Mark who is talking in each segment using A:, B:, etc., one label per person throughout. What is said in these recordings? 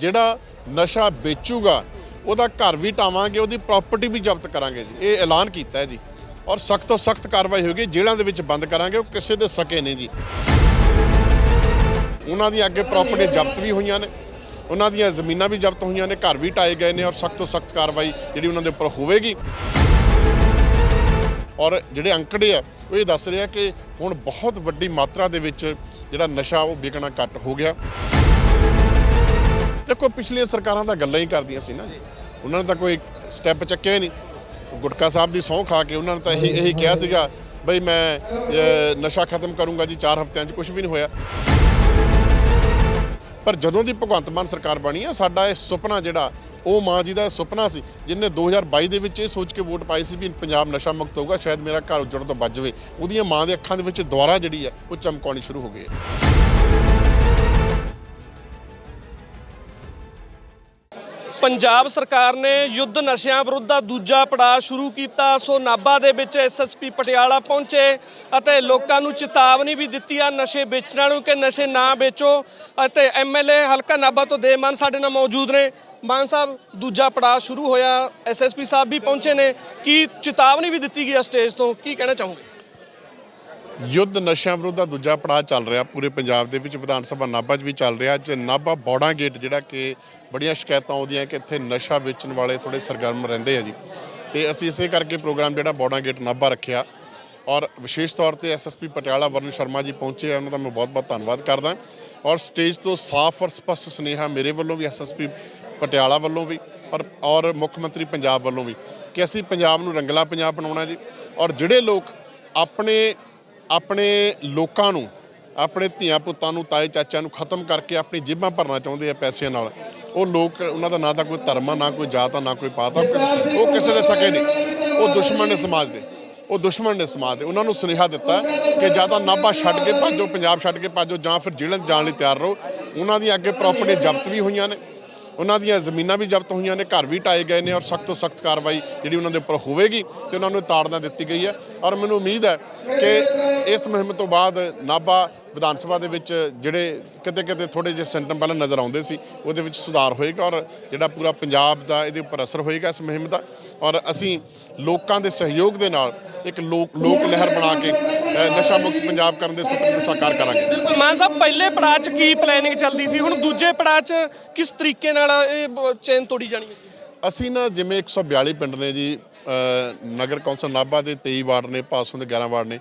A: ਜਿਹੜਾ ਨਸ਼ਾ ਵੇਚੂਗਾ, ਉਹਦਾ ਘਰ ਵੀ ਟਾਵਾਂਗੇ ਉਹਦੀ ਪ੍ਰਾਪਰਟੀ ਵੀ ਜ਼ਬਤ ਕਰਾਂਗੇ ਜੀ। ਇਹ ਐਲਾਨ ਕੀਤਾ ਹੈ ਜੀ। ਔਰ ਸਖਤ ਤੋਂ ਸਖਤ ਕਾਰਵਾਈ ਹੋਏਗੀ, ਜੇਲ੍ਹਾਂ ਦੇ ਵਿੱਚ ਬੰਦ ਕਰਾਂਗੇ, ਉਹ ਕਿਸੇ ਦੇ ਸਕੇ ਨਹੀਂ ਜੀ। ਉਹਨਾਂ ਦੀ ਅੱਗੇ ਪ੍ਰਾਪਰਟੀ ਜ਼ਬਤ ਵੀ ਹੋਈਆਂ ਨੇ, ਉਹਨਾਂ ਦੀਆਂ ਜ਼ਮੀਨਾਂ ਵੀ ਜ਼ਬਤ ਹੋਈਆਂ ਨੇ, ਘਰ ਵੀ ਟਾਏ ਗਏ ਨੇ ਔਰ ਸਖਤ ਤੋਂ ਸਖਤ ਕਾਰਵਾਈ ਜਿਹੜੀ ਉਹਨਾਂ ਦੇ ਉੱਪਰ ਹੋਵੇਗੀ। ਔਰ ਜਿਹੜੇ ਅੰਕੜੇ ਆ, ਉਹ ਇਹ ਦੱਸ ਰਿਹਾ ਕਿ ਹੁਣ ਬਹੁਤ ਵੱਡੀ ਮਾਤਰਾ ਦੇ ਵਿੱਚ ਜਿਹੜਾ ਨਸ਼ਾ ਉਹ ਵਿਕਣਾ ਘੱਟ ਹੋ ਗਿਆ। ਦੇਖੋ, ਪਿਛਲੀਆਂ ਸਰਕਾਰਾਂ ਤਾਂ ਗੱਲਾਂ ਹੀ ਕਰਦੀਆਂ ਸੀ ਨਾ ਉਹਨਾਂ ਨੇ ਤਾਂ ਕੋਈ ਸਟੈਪ ਚੱਕਿਆ ਹੀ ਨਹੀਂ। ਗੁਟਕਾ ਸਾਹਿਬ ਦੀ ਸਹੁੰ ਖਾ ਕੇ ਉਹਨਾਂ ਨੇ ਤਾਂ ਇਹੀ ਇਹੀ ਕਿਹਾ ਸੀਗਾ, ਬਈ ਮੈਂ ਨਸ਼ਾ ਖਤਮ ਕਰੂੰਗਾ ਜੀ 4 ਹਫ਼ਤਿਆਂ 'ਚ ਕੁਝ ਵੀ ਨਹੀਂ ਹੋਇਆ। ਪਰ ਜਦੋਂ ਦੀ ਭਗਵੰਤ ਮਾਨ ਸਰਕਾਰ ਬਣੀ ਆ, ਸਾਡਾ ਇਹ ਸੁਪਨਾ ਜਿਹੜਾ, ਉਹ ਮਾਂ ਜੀ ਦਾ ਇਹ ਸੁਪਨਾ ਸੀ ਜਿਨੇ 2022 ਦੇ ਵਿੱਚ ਇਹ ਸੋਚ ਕੇ ਵੋਟ ਪਾਈ ਸੀ ਵੀ ਪੰਜਾਬ ਨਸ਼ਾ ਮੁਕਤ ਹੋਊਗਾ, ਸ਼ਾਇਦ ਮੇਰਾ ਘਰ ਉੱਜੜ ਤੋਂ ਬਚ ਜਾਵੇ। ਉਹਦੀਆਂ ਮਾਂ ਦੇ ਅੱਖਾਂ ਦੇ ਵਿੱਚ ਦੁਆਰਾ ਜਿਹੜੀ ਆ, ਉਹ ਚਮਕਾਉਣੀ ਸ਼ੁਰੂ ਹੋ ਗਈ ਹੈ
B: ਪੰਜਾਬ ਸਰਕਾਰ ਨੇ ਯੁੱਧ ਨਸ਼ਿਆਂ ਵਿਰੁੱਧ ਦਾ ਦੂਜਾ ਪੜਾਅ ਸ਼ੁਰੂ ਕੀਤਾ। ਸੋ ਨਾਭਾ ਦੇ ਵਿੱਚ ਐਸਐਸਪੀ ਪਟਿਆਲਾ ਪਹੁੰਚੇ ਅਤੇ ਲੋਕਾਂ ਨੂੰ ਚੇਤਾਵਨੀ ਵੀ ਦਿੱਤੀ ਆ ਨਸ਼ੇ ਵੇਚਣ ਵਾਲਿਆਂ ਨੂੰ ਕਿ ਨਸ਼ੇ ਨਾ ਵੇਚੋ। ਅਤੇ ਐਮਐਲਏ ਹਲਕਾ ਨਾਭਾ ਤੋਂ ਦੇਮਾਨ ਸਾਡੇ ਨਾਲ ਮੌਜੂਦ ਨੇ। ਮਾਨ ਸਾਹਿਬ, ਦੂਜਾ ਪੜਾਅ ਸ਼ੁਰੂ ਹੋਇਆ। ਐਸਐਸਪੀ ਸਾਹਿਬ ਵੀ ਪਹੁੰਚੇ ਨੇ। ਕੀ ਚੇਤਾਵਨੀ ਵੀ ਦਿੱਤੀ ਗਈ ਆ ਸਟੇਜ ਤੋਂ? ਕੀ ਕਹਿਣਾ ਚਾਹੋਗੇ?
A: ਯੁੱਧ ਨਸ਼ਿਆਂ ਵਿਰੁੱਧ ਦਾ ਦੂਜਾ ਪੜਾਅ ਚੱਲ ਰਿਹਾ ਪੂਰੇ ਪੰਜਾਬ ਦੇ ਵਿੱਚ। ਵਿਧਾਨ ਸਭਾ ਨਾਭਾ 'ਚ ਵੀ ਚੱਲ ਰਿਹਾ ਅੱਜ। ਨਾਭਾ ਬੌੜਾ ਗੇਟ ਜਿਹੜਾ ਕਿ ਬੜੀਆਂ ਸ਼ਿਕਾਇਤਾਂ ਆਉਂਦੀਆਂ ਕਿ ਇੱਥੇ ਨਸ਼ਾ ਵੇਚਣ ਵਾਲੇ ਥੋੜੇ ਸਰਗਰਮ ਰਹਿੰਦੇ ਆ ਜੀ। ਤੇ ਅਸੀਂ ਇਸੇ ਕਰਕੇ ਪ੍ਰੋਗਰਾਮ ਜਿਹੜਾ ਬੌੜਾ ਗੇਟ ਨਾਭਾ ਰੱਖਿਆ। ਔਰ ਵਿਸ਼ੇਸ਼ ਤੌਰ ਤੇ ਐਸਐਸਪੀ ਪਟਿਆਲਾ ਵਰਨ ਸ਼ਰਮਾ ਜੀ ਪਹੁੰਚੇ ਆ, ਉਹਨਾਂ ਦਾ ਮੈਂ ਬਹੁਤ-ਬਹੁਤ ਧੰਨਵਾਦ ਕਰਦਾ। ਔਰ ਸਟੇਜ ਤੋਂ ਸਾਫ਼ ਔਰ ਸਪਸ਼ਟ ਸੁਨੇਹਾ ਮੇਰੇ ਵੱਲੋਂ ਵੀ ਐਸਐਸਪੀ ਪਟਿਆਲਾ ਵੱਲੋਂ ਵੀ ਔਰ ਔਰ ਮੁੱਖ ਮੰਤਰੀ ਪੰਜਾਬ ਵੱਲੋਂ ਵੀ ਕਿ ਅਸੀਂ ਪੰਜਾਬ ਨੂੰ ਰੰਗਲਾ ਪੰਜਾਬ ਬਣਾਉਣਾ ਜੀ। ਔਰ ਜਿਹੜੇ ਲੋਕ ਆਪਣੇ ਆਪਣੇ ਲੋਕਾਂ ਨੂੰ, ਆਪਣੇ ਧੀਆਂ ਪੁੱਤਾਂ ਨੂੰ, ਤਾਏ ਚਾਚਿਆਂ ਨੂੰ ਖਤਮ ਕਰਕੇ ਆਪਣੀ ਜੇਬਾਂ ਭਰਨਾ ਚਾਹੁੰਦੇ ਆ ਪੈਸਿਆਂ ਨਾਲ। ਉਹ ਲੋਕ ਉਹਨਾਂ ਦਾ ਨਾ ਤਾਂ ਕੋਈ ਧਰਮ ਆ ਨਾ ਕੋਈ ਜਾਤ ਆ, ਨਾ ਕੋਈ ਪਾਤ ਆ, ਉਹ ਕਿਸੇ ਦੇ ਸਕੇ ਨਹੀਂ। ਉਹ ਦੁਸ਼ਮਣ ਨੇ ਸਮਾਜ ਦੇ, ਉਹ ਦੁਸ਼ਮਣ ਨੇ ਸਮਾਜ ਦੇ। ਉਹਨਾਂ ਨੂੰ ਸੁਨੇਹਾ ਦਿੱਤਾ ਕਿ ਜਾਂ ਤਾਂ ਨਾਭਾ ਛੱਡ ਕੇ ਭੱਜੋ, ਪੰਜਾਬ ਛੱਡ ਕੇ ਭੱਜੋ, ਜਾਂ ਫਿਰ ਜੇਲ੍ਹਾਂ 'ਚ ਜਾਣ ਲਈ ਤਿਆਰ ਰਹੋ। ਉਹਨਾਂ ਦੀ ਅੱਗੇ ਪ੍ਰਾਪਰਟੀ ਜ਼ਬਤ ਵੀ ਹੋਈਆਂ ਨੇ। ਉਹਨਾਂ ਦੀਆਂ ਜ਼ਮੀਨਾਂ ਵੀ ਜ਼ਬਤ ਹੋਈਆਂ ਨੇ, ਘਰ ਵੀ ਟਾਏ ਗਏ ਨੇ ਔਰ ਸਖਤ ਤੋਂ ਸਖਤ ਕਾਰਵਾਈ ਜਿਹੜੀ ਉਹਨਾਂ ਦੇ ਉੱਪਰ ਹੋਵੇਗੀ ਤੇ ਉਹਨਾਂ ਨੂੰ ਤਾੜਨਾ ਦਿੱਤੀ ਗਈ ਹੈ। ਔਰ ਮੈਨੂੰ ਉਮੀਦ ਹੈ ਕਿ ਇਸ ਮੁਹਿੰਮ ਤੋਂ ਬਾਅਦ ਨਾਭਾ ਵਿਧਾਨ ਸਭਾ ਦੇ ਵਿੱਚ ਜਿਹੜੇ ਕਿਤੇ ਕਿਤੇ ਥੋੜੇ ਜਿਹੇ ਸਿੰਟਮ ਪਹਿਲਾਂ ਨਜ਼ਰ ਆਉਂਦੇ ਸੀ, ਉਹਦੇ ਵਿੱਚ ਸੁਧਾਰ ਹੋਏਗਾ ਔਰ ਜਿਹੜਾ ਪੂਰਾ ਪੰਜਾਬ ਦਾ ਇਹਦੇ ਉੱਪਰ ਅਸਰ ਹੋਏਗਾ ਇਸ ਮੁਹਿੰਮ ਦਾ। ਔਰ ਅਸੀਂ ਲੋਕਾਂ ਦੇ ਸਹਿਯੋਗ ਦੇ ਨਾਲ ਇੱਕ ਲੋਕ ਲੋਕ ਲਹਿਰ ਬਣਾ ਕੇ ਨਸ਼ਾ ਮੁਕਤ ਪੰਜਾਬ ਕਰਨ ਦੇ ਸੁਪਨੇ ਨੂੰ ਸਾਕਾਰ ਕਰਾਂਗੇ।
B: ਮਾਨ ਸਾਹਿਬ ਪਹਿਲੇ ਪੜਾਅ 'ਚ ਕੀ ਪਲੈਨਿੰਗ ਚੱਲਦੀ ਸੀ? ਹੁਣ ਦੂਜੇ ਪੜਾਅ 'ਚ ਕਿਸ ਤਰੀਕੇ ਨਾਲ ਇਹ ਚੇਨ ਤੋੜੀ ਜਾਣੀ ਹੈ?
A: ਅਸੀਂ ਨਾ ਜਿਵੇਂ 142 ਪਿੰਡ ਨੇ ਜੀ ਨਗਰ ਕੌਂਸਲ ਨਾਭਾ ਦੇ 23 ਵਾਰਡ ਨੇ ਪਾਸੋਂ ਦੇ 11 ਵਾਰਡ ਨੇ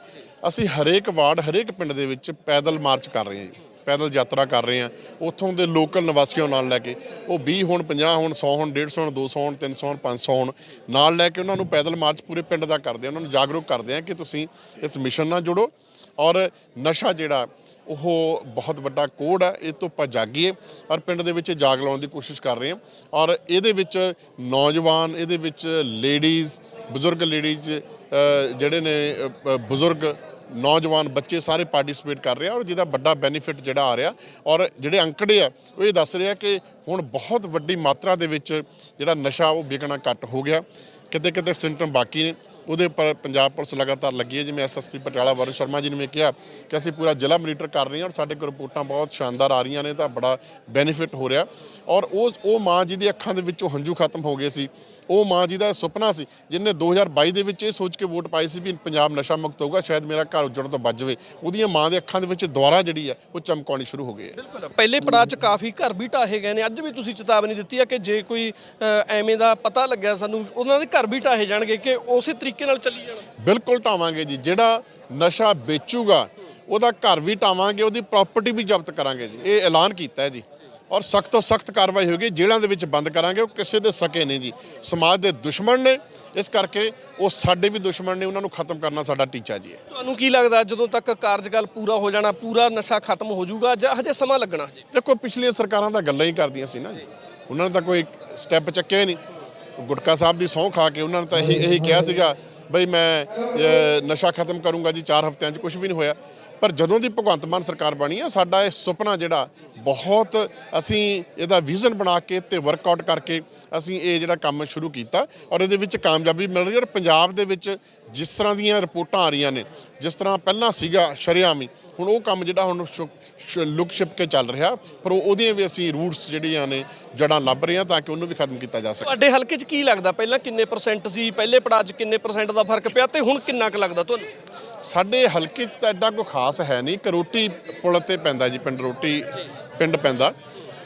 A: ਅਸੀਂ ਹਰੇਕ ਵਾਰਡ ਹਰੇਕ ਪਿੰਡ ਦੇ ਵਿੱਚ ਪੈਦਲ ਮਾਰਚ ਕਰ ਰਹੇ ਹਾਂ ਜੀ। ਪੈਦਲ ਯਾਤਰਾ ਕਰ ਰਹੇ ਹਾਂ, ਉੱਥੋਂ ਦੇ ਲੋਕਲ ਨਿਵਾਸੀਆਂ ਨਾਲ ਲੈ ਕੇ, ਉਹ 20 ਹੁਣ 50 ਹੁਣ 100 ਹੁਣ 150 ਹੁਣ 200 ਹੁਣ 300 ਹੁਣ 500 ਹੁਣ, ਨਾਲ ਲੈ ਕੇ ਉਹਨਾਂ ਨੂੰ ਪੈਦਲ ਮਾਰਚ ਪੂਰੇ ਪਿੰਡ ਦਾ ਕਰਦੇ ਹਾਂ, ਉਹਨਾਂ ਨੂੰ ਜਾਗਰੂਕ ਕਰਦੇ ਹਾਂ ਕਿ ਤੁਸੀਂ ਇਸ ਮਿਸ਼ਨ ਨਾਲ ਜੁੜੋ ਔਰ ਨਸ਼ਾ ਜਿਹੜਾ, ਉਹ ਬਹੁਤ ਵੱਡਾ ਕੋਡ ਹੈ, ਇਹ ਤੋਂ ਆਪਾਂ ਜਾਗੀਏ ਔਰ ਪਿੰਡ ਦੇ ਵਿੱਚ ਜਾਗ ਲਾਉਣ ਦੀ ਕੋਸ਼ਿਸ਼ ਕਰ ਰਹੇ ਹਾਂ ਔਰ ਇਹਦੇ ਵਿੱਚ ਨੌਜਵਾਨ, ਇਹਦੇ ਵਿੱਚ ਲੇਡੀਜ਼, ਬਜ਼ੁਰਗ ਲੇਡੀਜ਼ ਜਿਹੜੇ ਨੇ ਬਜ਼ੁਰਗ ਨੌਜਵਾਨ ਬੱਚੇ ਸਾਰੇ ਪਾਰਟਿਸਿਪੇਟ ਕਰ ਰਹੇ ਆ ਔਰ ਜਿਹਦਾ ਵੱਡਾ ਬੈਨੀਫਿਟ ਜਿਹੜਾ ਆ ਰਿਹਾ ਔਰ ਜਿਹੜੇ ਅੰਕੜੇ ਆ, ਉਹ ਇਹ ਦੱਸ ਰਿਹਾ ਕਿ ਹੁਣ ਬਹੁਤ ਵੱਡੀ ਮਾਤਰਾ ਦੇ ਵਿੱਚ ਜਿਹੜਾ ਨਸ਼ਾ ਉਹ ਵਿਕਣਾ ਘੱਟ ਹੋ ਗਿਆ। ਕਿਤੇ ਕਿਤੇ ਸਿੰਟਮ ਬਾਕੀ ਨੇ। ਉਹਦੇ ਉੱਪਰ ਪੰਜਾਬ ਪੁਲਿਸ ਲਗਾਤਾਰ ਲੱਗੀ ਹੈ। ਜਿਵੇਂ ਐਸਐਸਪੀ ਪਟਿਆਲਾ ਵਰਨ ਸ਼ਰਮਾ ਜੀ ਨੇ ਕਿਹਾ ਕਿ ਅਸੀਂ ਪੂਰਾ ਜ਼ਿਲ੍ਹਾ ਮੋਨੀਟਰ ਕਰ ਰਹੇ ਹਾਂ ਔਰ ਸਾਡੇ ਕੋਲ ਰਿਪੋਰਟਾਂ ਬਹੁਤ ਸ਼ਾਨਦਾਰ ਆ ਰਹੀਆਂ ਨੇ ਤਾਂ ਬੜਾ ਬੈਨੀਫਿਟ ਹੋ ਰਿਹਾ। ਔਰ ਉਹ ਉਹ ਮਾਂ ਜੀ ਦੀ ਅੱਖਾਂ ਦੇ ਵਿੱਚੋਂ ਹੰਝੂ ਖਤਮ ਹੋ ਗਏ ਸੀ। ਉਹ ਮਾਂ ਜੀ ਦਾ ਸੁਪਨਾ ਸੀ ਜਿਨੇ 2022 ਦੇ ਵਿੱਚ ਇਹ ਸੋਚ ਕੇ ਵੋਟ ਪਾਈ ਸੀ ਵੀ ਪੰਜਾਬ ਨਸ਼ਾ ਮੁਕਤ ਹੋਊਗਾ ਸ਼ਾਇਦ ਮੇਰਾ ਘਰ ਉੱਜੜ ਤੋਂ ਬਚ ਜਾਵੇ। ਉਹਦੀਆਂ ਮਾਂ ਦੇ ਅੱਖਾਂ ਦੇ ਵਿੱਚ ਦੁਆਰਾ ਜਿਹੜੀ ਹੈ ਉਹ ਚਮਕਾਉਣੀ ਸ਼ੁਰੂ ਹੋ ਗਈ ਹੈ।
B: ਬਿਲਕੁਲ ਪਹਿਲੇ ਪੜਾਅ 'ਚ ਕਾਫੀ ਘਰ ਵੀ ਢਾਹੇ ਗਏ ਨੇ। ਅੱਜ ਵੀ ਤੁਸੀਂ ਚੇਤਾਵਨੀ ਦਿੱਤੀ ਹੈ ਕਿ ਜੇ ਕੋਈ ਐਵੇਂ ਦਾ ਪਤਾ ਲੱਗਿਆ ਸਾਨੂੰ ਉਹਨਾਂ ਦੇ ਘਰ ਵੀ ਢਾਹੇ ਜਾਣਗੇ ਕਿ ਉਸੇ ਤਰੀਕੇ ਨਾਲ ਚੱਲੀ ਜਾਣਾ।
A: ਬਿਲਕੁਲ ਢਾਵਾਂਗੇ ਜੀ। ਜਿਹੜਾ ਨਸ਼ਾ ਵੇਚੂਗਾ ਉਹਦਾ ਘਰ ਵੀ ਢਾਵਾਂਗੇ ਉਹਦੀ ਪ੍ਰਾਪਰਟੀ ਵੀ ਜ਼ਬਤ ਕਰਾਂਗੇ ਜੀ। ਇਹ ਐਲਾਨ ਕੀਤਾ ਹੈ ਜੀ। ਔਰ ਸਖਤ ਤੋਂ ਸਖਤ ਕਾਰਵਾਈ ਹੋਏਗੀ ਜੇਲ੍ਹਾਂ ਦੇ ਵਿੱਚ ਬੰਦ ਕਰਾਂਗੇ ਉਹ ਕਿਸੇ ਦੇ ਸਕੇ ਨਹੀਂ ਜੀ। ਸਮਾਜ ਦੇ ਦੁਸ਼ਮਣ ਨੇ ਇਸ ਕਰਕੇ ਉਹ ਸਾਡੇ ਵੀ ਦੁਸ਼ਮਣ ਨੇ ਉਹਨਾਂ ਨੂੰ ਖਤਮ ਕਰਨਾ ਸਾਡਾ ਟੀਚਾ ਜੀ ਹੈ
B: ਤੁਹਾਨੂੰ ਕੀ ਲੱਗਦਾ ਜਦੋਂ ਤੱਕ ਕਾਰਜਕਾਲ ਪੂਰਾ ਹੋ ਜਾਣਾ ਪੂਰਾ ਨਸ਼ਾ ਖਤਮ ਹੋ ਜਾਊਗਾ ਜਾਂ ਹਜੇ ਸਮਾਂ ਲੱਗਣਾ
A: ਦੇਖੋ ਪਿਛਲੀਆਂ ਸਰਕਾਰਾਂ ਤਾਂ ਗੱਲਾਂ ਹੀ ਕਰਦੀਆਂ ਸੀ ਨਾ ਜੀ। ਉਹਨਾਂ ਨੇ ਤਾਂ ਕੋਈ ਸਟੈਪ ਚੱਕਿਆ ਹੀ ਨਹੀਂ। ਗੁਟਕਾ ਸਾਹਿਬ ਦੀ ਸਹੁੰ ਖਾ ਕੇ ਉਹਨਾਂ ਨੇ ਤਾਂ ਇਹੀ ਇਹੀ ਕਿਹਾ ਸੀਗਾ ਬਈ ਮੈਂ ਨਸ਼ਾ ਖਤਮ ਕਰੂੰਗਾ ਜੀ 4 ਹਫ਼ਤਿਆਂ 'ਚ ਕੁਝ ਵੀ ਨਹੀਂ ਹੋਇਆ। ਪਰ ਜਦੋਂ ਦੀ ਭਗਵੰਤ ਮਾਨ ਸਰਕਾਰ ਬਣੀ ਆ, ਸਾਡਾ ਇਹ ਸੁਪਨਾ ਜਿਹੜਾ, ਬਹੁਤ ਅਸੀਂ ਇਹਦਾ ਵਿਜ਼ਨ ਬਣਾ ਕੇ ਤੇ ਵਰਕਆਊਟ ਕਰਕੇ ਅਸੀਂ ਇਹ ਜਿਹੜਾ ਕੰਮ ਸ਼ੁਰੂ ਕੀਤਾ ਔਰ ਇਹਦੇ ਵਿੱਚ ਕਾਮਯਾਬੀ ਮਿਲ ਰਹੀ ਹੈ ਔਰ ਪੰਜਾਬ ਦੇ ਵਿੱਚ ਜਿਸ ਤਰ੍ਹਾਂ ਦੀਆਂ ਰਿਪੋਰਟਾਂ ਆ ਰਹੀਆਂ ਨੇ, ਜਿਸ ਤਰ੍ਹਾਂ ਪਹਿਲਾਂ ਸੀਗਾ ਸ਼ਰੇਆਮੀ ਹੁਣ ਉਹ ਕੰਮ ਜਿਹੜਾ ਹੁਣ ਲੁਕ ਛਿਪ ਕੇ ਚੱਲ ਰਿਹਾ, ਪਰ ਉਹਦੀਆਂ ਵੀ ਅਸੀਂ ਰੂਟਸ ਜਿਹੜੀਆਂ ਨੇ, ਜੜਾਂ ਲੱਭ ਰਹੇ ਹਾਂ ਤਾਂ ਕਿ ਉਹਨੂੰ ਵੀ ਖਤਮ ਕੀਤਾ ਜਾ ਸਕੇ।
B: ਤੁਹਾਡੇ ਹਲਕੇ 'ਚ ਕੀ ਲੱਗਦਾ? ਪਹਿਲਾਂ ਕਿੰਨੇ ਪਰਸੈਂਟ ਸੀ? ਪਹਿਲੇ ਪੜਾਅ 'ਚ ਕਿੰਨੇ ਪਰਸੈਂਟ ਦਾ ਫ਼ਰਕ ਪਿਆ? ਤੇ ਹੁਣ ਕਿੰਨਾ ਕੁ ਲੱਗਦਾ ਤੁਹਾਨੂੰ?
A: ਸਾਡੇ ਹਲਕੇ 'ਚ ਤਾਂ ਐਡਾ ਕੋਈ ਖਾਸ ਹੈ ਨਹੀਂ। ਕਰੋਟੀ ਪੁਲ ਤੇ ਪੈਂਦਾ ਜੀ, ਪਿੰਡ ਰੋਟੀ ਪਿੰਡ ਪੈਂਦਾ।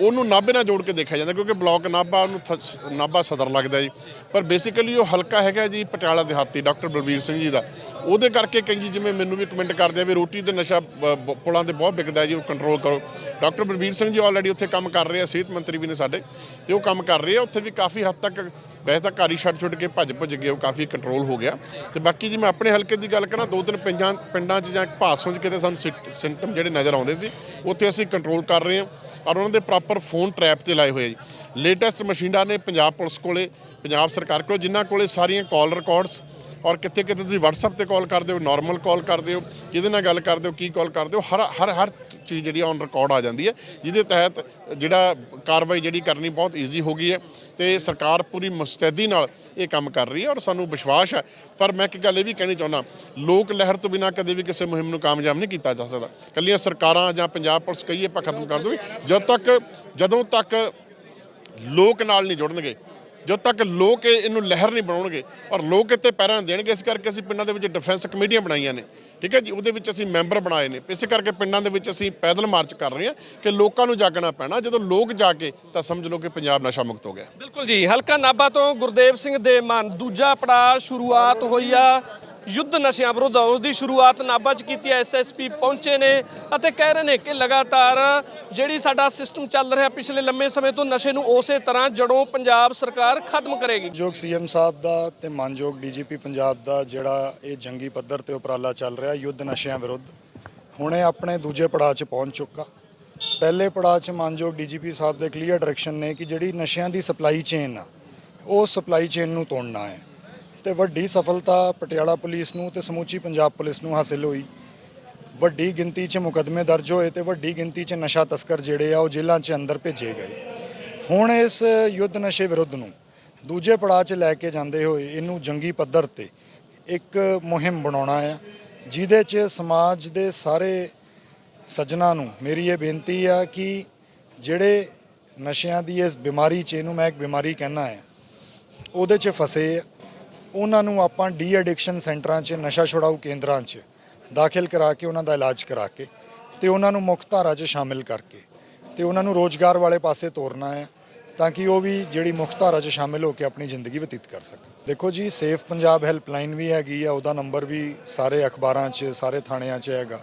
A: ਉਹਨੂੰ ਨਾਭੇ ਨਾਲ ਜੋੜ ਕੇ ਦੇਖਿਆ ਜਾਂਦਾ ਕਿਉਂਕਿ ਬਲਾਕ ਨਾਭਾ ਨੂੰ ਥ- ਨਾਭਾ ਸਦਰ ਲੱਗਦਾ ਜੀ। ਪਰ ਬੇਸਿਕਲੀ ਉਹ ਹਲਕਾ ਹੈਗਾ ਜੀ ਪਟਿਆਲਾ ਦਿਹਾਤੀ, ਡਾਕਟਰ ਬਲਬੀਰ ਸਿੰਘ ਜੀ ਦਾ। ਉਹਦੇ ਕਰਕੇ ਕਈ ਜਿਵੇਂ ਮੈਨੂੰ ਵੀ ਕਮੈਂਟ ਕਰਦੇ ਆ ਵੀ ਰੋਟੀ ਤੇ ਨਸ਼ਾ ਬ- ਬ- ਪੁਲਾਂ ਤੇ ਬਹੁਤ ਵਿਕਦਾ ਜੀ, ਉਹ ਕੰਟਰੋਲ ਕਰੋ। ਡਾਕਟਰ ਬਲਬੀਰ ਸਿੰਘ ਜੀ ਆਲਰੇਡੀ ਉੱਥੇ ਕੰਮ ਕਰ ਰਹੇ ਆ, ਸਿਹਤ ਮੰਤਰੀ ਵੀ ਨੇ ਸਾਡੇ, ਤੇ ਉਹ ਕੰਮ ਕਰ ਰਹੇ ਆ, ਉੱਥੇ ਵੀ ਕਾਫੀ ਹੱਦ ਤੱਕ ਵੈਸੇ ਤਾਂ ਘਰ ਹੀ ਛੱਡ ਛੁੱਟ ਕੇ ਭੱਜ ਭੱਜ ਗਏ, ਉਹ ਕਾਫੀ ਕੰਟਰੋਲ ਹੋ ਗਿਆ। ਤੇ ਬਾਕੀ ਜੀ ਮੈਂ ਆਪਣੇ ਹਲਕੇ ਦੀ ਗੱਲ ਕਰਾਂ, ਦੋ ਤਿੰਨ ਪਿੰਡਾਂ ਪਿੰਡਾਂ 'ਚ ਜਾਂ ਭਾਸੋਂ 'ਚ ਕਿਤੇ ਸਾਨੂੰ ਸਿੰਟਮ ਜਿਹੜੇ ਨਜ਼ਰ ਆਉਂਦੇ ਸੀ, ਉੱਥੇ ਅਸੀਂ ਕੰਟਰੋਲ ਕਰ ਰਹੇ ਹਾਂ ਔਰ ਉਹਨਾਂ ਦੇ ਪ੍ਰੋਪਰ ਫੋਨ ਟਰੈਪ ਤੇ ਲਾਏ ਹੋਏ ਜੀ। ਲੇਟੈਸਟ ਮਸ਼ੀਨਾਂ ਨੇ ਪੰਜਾਬ ਪੁਲਿਸ ਕੋਲੇ, ਪੰਜਾਬ ਸਰਕਾਰ ਕੋਲ, ਜਿਨ੍ਹਾਂ ਕੋਲੇ ਸਾਰੀਆਂ ਕਾਲ ਰਿਕਾਰਡਸ ਔਰ ਕਿੱਥੇ ਕਿੱਥੇ ਤੁਸੀਂ WhatsApp ਤੇ ਕਾਲ ਕਰਦੇ ਹੋ ਨਾਰਮਲ ਕਾਲ ਕਰਦੇ ਹੋ, ਕਿਹਦੇ ਨਾਲ ਗੱਲ ਕਰਦੇ ਹੋ, ਕੀ ਕਾਲ ਕਰਦੇ ਹੋ, ਹਰ ਹਰ ਹਰ ਚੀਜ਼ ਜਿਹੜੀ ਔਨ ਰਿਕਾਰਡ ਆ ਜਾਂਦੀ ਹੈ, ਜਿਹਦੇ ਤਹਿਤ ਜਿਹੜਾ ਕਾਰਵਾਈ ਜਿਹੜੀ ਕਰਨੀ ਬਹੁਤ ਈਜ਼ੀ ਹੋ ਗਈ ਹੈ ਤੇ ਸਰਕਾਰ ਪੂਰੀ ਮੁਸਤੈਦੀ ਨਾਲ ਇਹ ਕੰਮ ਕਰ ਰਹੀ ਹੈ ਔਰ ਸਾਨੂੰ ਵਿਸ਼ਵਾਸ ਹੈ। ਪਰ ਮੈਂ ਇੱਕ ਗੱਲ ਇਹ ਵੀ ਕਹਿਣੀ ਚਾਹੁੰਦਾ, ਲੋਕ ਲਹਿਰ ਤੋਂ ਬਿਨਾਂ ਕਦੇ ਵੀ ਕਿਸੇ ਮੁਹਿੰਮ ਨੂੰ ਕਾਮਯਾਬ ਨਹੀਂ ਕੀਤਾ ਜਾ ਸਕਦਾ। ਕੱਲੀਆਂ ਸਰਕਾਰਾਂ ਜਾਂ ਪੰਜਾਬ ਪੁਲਿਸ ਕਹੀਏ ਆਪਾਂ ਖਤਮ ਕਰ ਦੋ ਜਦ ਤੱਕ ਜਦੋਂ ਤੱਕ ਲੋਕ ਨਾਲ ਨਹੀਂ ਜੁੜਨਗੇ ਜਦੋਂ ਤੱਕ ਲੋਕ ਇਹਨੂੰ ਲਹਿਰ ਨਹੀਂ ਬਣਾਉਣਗੇ ਔਰ ਲੋਕ ਇੱਥੇ ਪੈਰਾਂ ਦੇਣਗੇ, ਇਸ ਕਰਕੇ ਅਸੀਂ ਪਿੰਡਾਂ ਦੇ ਵਿੱਚ ਡਿਫੈਂਸ ਕਮੇਟੀਆਂ ਬਣਾਈਆਂ ਨੇ। ਠੀਕ ਹੈ ਜੀ? ਉਹਦੇ ਵਿੱਚ ਅਸੀਂ ਮੈਂਬਰ ਬਣਾਏ ਨੇ। ਇਸੇ ਕਰਕੇ ਪਿੰਡਾਂ ਦੇ ਵਿੱਚ ਅਸੀਂ ਪੈਦਲ ਮਾਰਚ ਕਰ ਰਹੇ ਹਾਂ ਕਿ ਲੋਕਾਂ ਨੂੰ ਜਾਗਣਾ ਪੈਣਾ। ਜਦੋਂ ਲੋਕ ਜਾਗੇ ਤਾਂ ਸਮਝ ਲਓ ਕਿ ਪੰਜਾਬ ਨਸ਼ਾ ਮੁਕਤ ਹੋ ਗਿਆ।
B: ਬਿਲਕੁਲ ਜੀ, ਹਲਕਾ ਨਾਭਾ ਤੋਂ ਗੁਰਦੇਵ ਸਿੰਘ ਦੇ ਮਨ, ਦੂਜਾ ਪੜਾਅ ਸ਼ੁਰੂਆਤ ਹੋਈ ਆ। ਯੁੱਧ ਨਸ਼ਿਆਂ ਵਿਰੁੱਧ ਉਸ ਦੀ ਸ਼ੁਰੂਆਤ ਨਾਭਾ 'ਚ ਕੀਤੀ ਐਸਐਸਪੀ ਪਹੁੰਚੇ ਨੇ ਅਤੇ ਕਹਿ ਰਹੇ ਨੇ ਕਿ ਲਗਾਤਾਰ ਜਿਹੜੀ ਸਾਡਾ ਸਿਸਟਮ ਚੱਲ ਰਿਹਾ ਪਿਛਲੇ ਲੰਮੇ ਸਮੇਂ ਤੋਂ ਨਸ਼ੇ ਨੂੰ ਉਸੇ ਤਰ੍ਹਾਂ ਜੜੋਂ ਪੰਜਾਬ ਸਰਕਾਰ ਖਤਮ ਕਰੇਗੀ।
C: ਮਾਨਯੋਗ ਸੀਐਮ ਸਾਹਿਬ ਦਾ ਤੇ ਮਾਨਯੋਗ ਡੀਜੀਪੀ ਪੰਜਾਬ ਦਾ ਜਿਹੜਾ ਇਹ ਜੰਗੀ ਪੱਧਰ ਤੇ ਉਪਰਾਲਾ ਚੱਲ ਰਿਹਾ ਯੁੱਧ ਨਸ਼ਿਆਂ ਵਿਰੁੱਧ, ਹੁਣੇ ਆਪਣੇ ਦੂਜੇ ਪੜਾਅ 'ਚ ਪਹੁੰਚ ਚੁੱਕਾ। ਪਹਿਲੇ ਪੜਾਅ 'ਚ ਮਾਨਯੋਗ ਡੀਜੀਪੀ ਸਾਹਿਬ ਦੇ ਕਲੀਅਰ ਡਾਇਰੈਕਸ਼ਨ ਨੇ ਕਿ ਜਿਹੜੀ ਨਸ਼ਿਆਂ ਦੀ ਸਪਲਾਈ ਚੇਨ ਆ, ਉਹ ਸਪਲਾਈ ਚੇਨ ਨੂੰ ਤੋੜਨਾ ਹੈ। ਤੇ ਵੱਡੀ ਸਫਲਤਾ ਪਟਿਆਲਾ ਪੁਲਿਸ ਨੂੰ ਤੇ ਸਮੁੱਚੀ ਪੰਜਾਬ ਪੁਲਿਸ ਨੂੰ ਹਾਸਿਲ ਹੋਈ। ਵੱਡੀ ਗਿਣਤੀ 'ਚ ਮੁਕੱਦਮੇ ਦਰਜ ਹੋਏ ਤੇ ਵੱਡੀ ਗਿਣਤੀ 'ਚ ਨਸ਼ਾ ਤਸਕਰ ਜਿਹੜੇ ਆ ਉਹ ਜੇਲ੍ਹਾਂ 'ਚ ਅੰਦਰ ਭੇਜੇ ਗਏ। ਹੁਣ ਇਸ ਯੁੱਧ ਨਸ਼ੇ ਵਿਰੁੱਧ ਨੂੰ ਦੂਜੇ ਪੜਾਅ 'ਚ ਲੈ ਕੇ ਜਾਂਦੇ ਹੋਏ ਇਹਨੂੰ ਜੰਗੀ ਪੱਧਰ ਤੇ ਇੱਕ ਮੁਹਿੰਮ ਬਣਾਉਣਾ ਆ, ਜਿਹਦੇ 'ਚ ਸਮਾਜ ਦੇ ਸਾਰੇ ਸੱਜਣਾ ਨੂੰ ਮੇਰੀ ਇਹ ਬੇਨਤੀ ਆ ਕਿ ਜਿਹੜੇ ਨਸ਼ਿਆਂ ਦੀ ਇਸ ਬਿਮਾਰੀ 'ਚ, ਇਹਨੂੰ ਮੈਂ ਇੱਕ ਬਿਮਾਰੀ ਕਹਿਣਾ ਆ, ਉਹਦੇ 'ਚ ਫਸੇ ਆ। ਉਹਨਾਂ ਨੂੰ ਆਪਾਂ ਡੀ ਐਡਿਕਸ਼ਨ ਸੈਂਟਰਾਂ 'ਚ, ਨਸ਼ਾ ਛੁਡਾਊ ਕੇਂਦਰਾਂ 'ਚ ਦਾਖਲ ਕਰਾ ਕੇ, ਉਹਨਾਂ ਦਾ ਇਲਾਜ ਕਰਾ ਕੇ ਤੇ ਉਹਨਾਂ ਨੂੰ ਮੁੱਖ ਧਾਰਾ 'ਚ ਸ਼ਾਮਿਲ ਕਰਕੇ ਤੇ ਉਹਨਾਂ ਨੂੰ ਰੋਜ਼ਗਾਰ ਵਾਲੇ ਪਾਸੇ ਤੋਰਨਾ ਹੈ ਤਾਂ ਕਿ ਉਹ ਵੀ ਜਿਹੜੀ ਮੁੱਖ ਧਾਰਾ 'ਚ ਸ਼ਾਮਿਲ ਹੋ ਕੇ ਆਪਣੀ ਜ਼ਿੰਦਗੀ ਬਤੀਤ ਕਰ ਸਕਣ। ਦੇਖੋ ਜੀ, ਸੇਫ ਪੰਜਾਬ ਹੈਲਪਲਾਈਨ ਵੀ ਹੈਗੀ ਆ, ਉਹਦਾ ਨੰਬਰ ਵੀ ਸਾਰੇ ਅਖਬਾਰਾਂ 'ਚ, ਸਾਰੇ ਥਾਣਿਆਂ 'ਚ ਹੈਗਾ।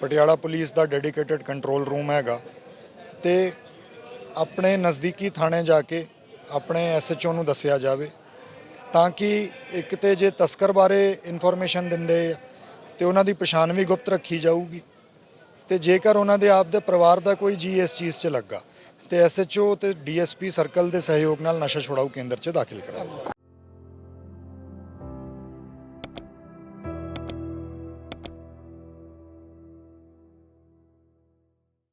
C: ਪਟਿਆਲਾ ਪੁਲਿਸ ਦਾ ਡੈਡੀਕੇਟਿਡ ਕੰਟਰੋਲ ਰੂਮ ਹੈਗਾ ਤੇ ਆਪਣੇ ਨਜ਼ਦੀਕੀ ਥਾਣੇ ਜਾ ਕੇ ਆਪਣੇ ਐਸਐਚਓ ਨੂੰ ਦੱਸਿਆ ਜਾਵੇ ਤਾਂ ਕਿ ਇੱਕ ਤੇ ਜੇ ਤਸਕਰ ਬਾਰੇ ਇਨਫੋਰਮੇਸ਼ਨ ਦਿੰਦੇ ਆ ਤੇ ਉਹਨਾਂ ਦੀ ਪਛਾਣ ਵੀ ਗੁਪਤ ਰੱਖੀ ਜਾਊਗੀ। ਤੇ ਜੇਕਰ ਉਹਨਾਂ ਦੇ ਆਪ ਦੇ ਪਰਿਵਾਰ ਦਾ ਕੋਈ ਜੀ ਇਸ ਚੀਜ਼ 'ਚ ਲੱਗਾ, ਤੇ ਐਸਐਚਓ ਤੇ ਡੀਐਸਪੀ ਸਰਕਲ ਦੇ ਸਹਿਯੋਗ ਨਾਲ ਨਸ਼ਾ ਛੁਡਾਊ ਕੇਂਦਰ 'ਚ ਦਾਖਲ ਕਰਾਓ